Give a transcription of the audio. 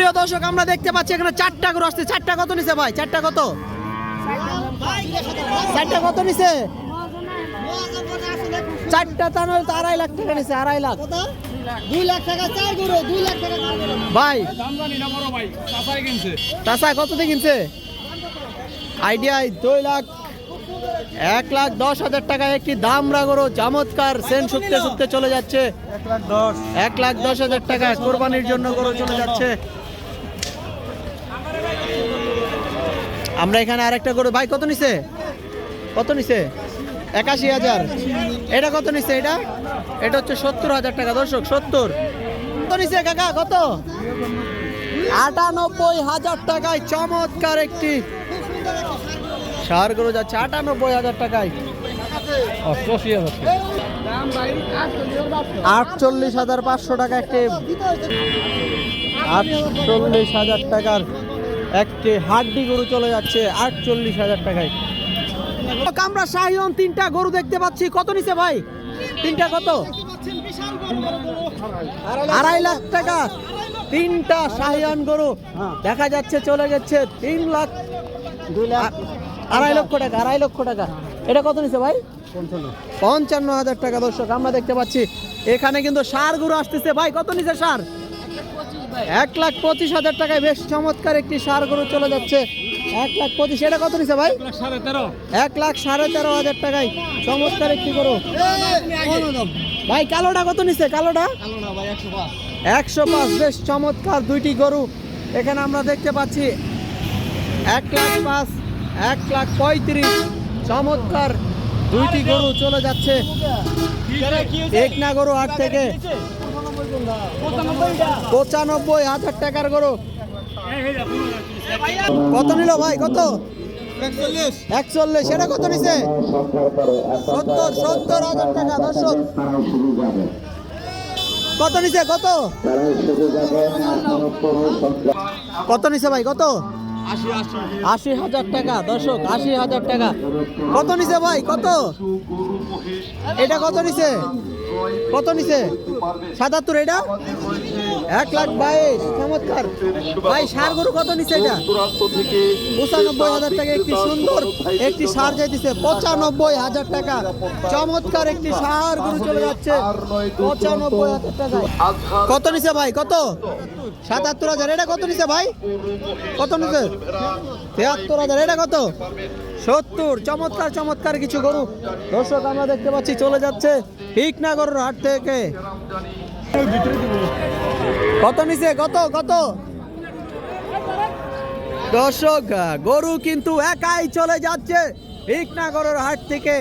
সুপ্রিয় দর্শক আমরা দেখতে পাচ্ছি এখানে চারটা গরু আসছে। চারটা কত নিছে ভাই? চারটা কত? চারটা কত নিছে? চারটা তা নয় তো আড়াই লাখ টাকা নিছে আড়াই লাখ। দুই লাখ টাকা চার গরু দুই লাখ টাকা ভাই। কত দিয়ে কিনছে। আইডিয়া দুই লাখ এক লাখ দশ হাজার টাকা। একটি দামরা গরু চমৎকার সেন শুকতে শুকতে চলে যাচ্ছে। এক লাখ দশ হাজার টাকা কোরবানির জন্য গরু চলে যাচ্ছে। আমরা এখানে আরেকটা গরু। ভাই কত নিছে? কত নিছে? একাশি হাজার। এটা কত নিছে এটা? এটা হচ্ছে সত্তর হাজার টাকা। দর্শক সত্তর। কত নিছে কাকা? কত? আটানব্বই হাজার টাকায় চমৎকার একটি সার গরু যাচ্ছে আটানব্বই হাজার টাকায়। আটচল্লিশ হাজার পাঁচশো টাকা একটি আটচল্লিশ হাজার টাকার একটি হাড্ডি গরু চলে যাচ্ছে আটচল্লিশ হাজার টাকায়। আমরা শাহিওন তিনটা গরু দেখতে পাচ্ছি। কত নিছে ভাই? তিনটা কত? আড়াই লাখ টাকা। তিনটা শাহিয়ান গরু। দেখা যাচ্ছে চলে যাচ্ছে তিন লাখ দুই লাখ আড়াই লক্ষ টাকা আড়াই লক্ষ টাকা। এটা কত নিছে ভাই? পঞ্চান্ন হাজার টাকা দর্শক আমরা দেখতে পাচ্ছি। এখানে কিন্তু সার গরু আসতেছে। ভাই কত নিছে সার? এক লাখ পঁচিশ হাজার টাকায় বেশ চমৎকার একটি সার গরু চলে যাচ্ছে। এক লাখ পঁচিশ, এটা কত নিছে ভাই? এক লাখ সাড়ে তেরো হাজার টাকায় চমৎকার একটি গরু। ভাই, কালোটা কত নিছে? কালোটা? একশো পাঁচ, বেশ চমৎকার দুইটি গরু। এখানে আমরা দেখতে পাচ্ছি এক লাখ পাঁচ, এক লাখ পঁয়ত্রিশ, চমৎকার দুইটি গরু চলে যাচ্ছে। এক না গরু হাট থেকে। পঁচানব্বই হাজার টাকার গরু। কত নিল ভাই? কত? একচল্লিশ। সেটা কত নিছে? সত্তর সত্তর হাজার টাকা, দর্শক। কত নিছে? কত? কত নিছে ভাই? কত? আশি হাজার টাকা, দর্শক, আশি হাজার টাকা। কত নিছে ভাই? কত? এটা কত নিছে? কত নিছে? সাতাত্তর এটা? এক লাখ বাইশ, চমৎকার। ভাই, সার গরু কত নিছে এটা? পঁচানব্বই হাজার টাকা একটি সুন্দর একটি সার যাইতেছে, পঁচানব্বই হাজার টাকা। চমৎকার একটি সার গরু চলে যাচ্ছে, পঁচানব্বই হাজার টাকা। কত নিছে ভাই, কত? সাতাত্তর হাজার, এটা কত নিছে ভাই? কত নিছে? তিয়াত্তর হাজার, এটা কত? সত্তর, চমৎকার চমৎকার কিছু গরু। দর্শক, আমরা দেখতে পাচ্ছি, চলে যাচ্ছে ঠিক হাট থেকে। কত নিচে কত কত? দর্শক, গরু কিন্তু একাই চলে যাচ্ছে ঠিক হাট থেকে।